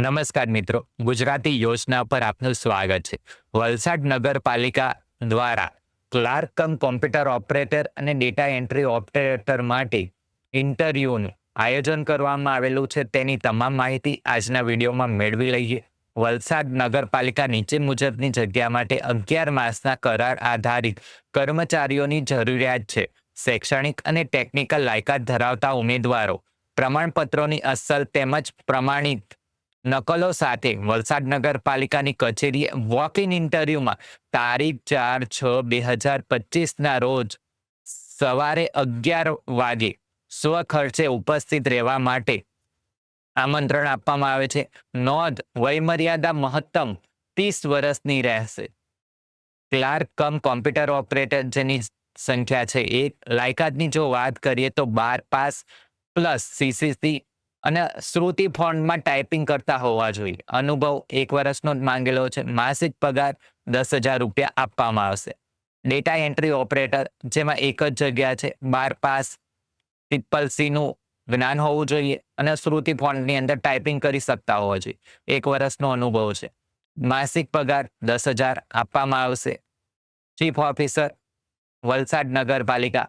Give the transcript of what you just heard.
નમસ્કાર મિત્રો, ગુજરાતી યોજના પર આપનું સ્વાગત છે. વલસાડ નગરપાલિકા દ્વારા ક્લાર્ક કમ કોમ્પ્યુટર ઓપરેટર અને ડેટા એન્ટ્રી ઓપરેટર માટે ઇન્ટરવ્યૂનું આયોજન કરવામાં આવેલું છે. તેની તમામ માહિતી આજના વિડીયોમાં મેળવી લઈએ. વલસાડ નગરપાલિકા નીચે મુજબની જગ્યા માટે અગિયાર માસના કરાર આધારિત કર્મચારીઓની જરૂરિયાત છે. શૈક્ષણિક અને ટેકનિકલ લાયકાત ધરાવતા ઉમેદવારો, પ્રમાણપત્રોની અસલ તેમજ પ્રમાણિત નકલો સાથે વલસાડ નગરપાલિકાની કચેરીએ વોક ઇન ઇન્ટરવ્યુમાં તારીખ ચાર છ બે હજાર પચીસના રોજ સવારે અગિયાર વાગે સ્વખર્ચે ઉપસ્થિત રહેવા માટે આમંત્રણ આપવામાં આવે છે. નોંધ, વયમર્યાદા મહત્તમ ત્રીસ વર્ષની રહેશે. ક્લાર્ક કમ કોમ્પ્યુટર ઓપરેટર જેની સંખ્યા છે. એક, લાયકાતની જો વાત કરીએ તો બાર પાસ પ્લસ સીસીસી અને શ્રુતિ ફોન્ટમાં ટાઈપિંગ કરતા હોવા જોઈએ. અનુભવ એક વર્ષનો જ માંગેલો છે. માસિક પગાર દસ હજાર રૂપિયા આપવામાં આવશે. ડેટા એન્ટ્રી ઓપરેટર જેમાં એક જ જગ્યા છે. બાર પાસ ટ્રિપલ સીનું જ્ઞાન હોવું જોઈએ અને શ્રુતિ ફોન્ટની અંદર ટાઈપિંગ કરી શકતા હોવા જોઈએ. એક વર્ષનો અનુભવ છે. માસિક પગાર દસ હજાર આપવામાં આવશે. ચીફ ઓફિસર વલસાડ નગરપાલિકા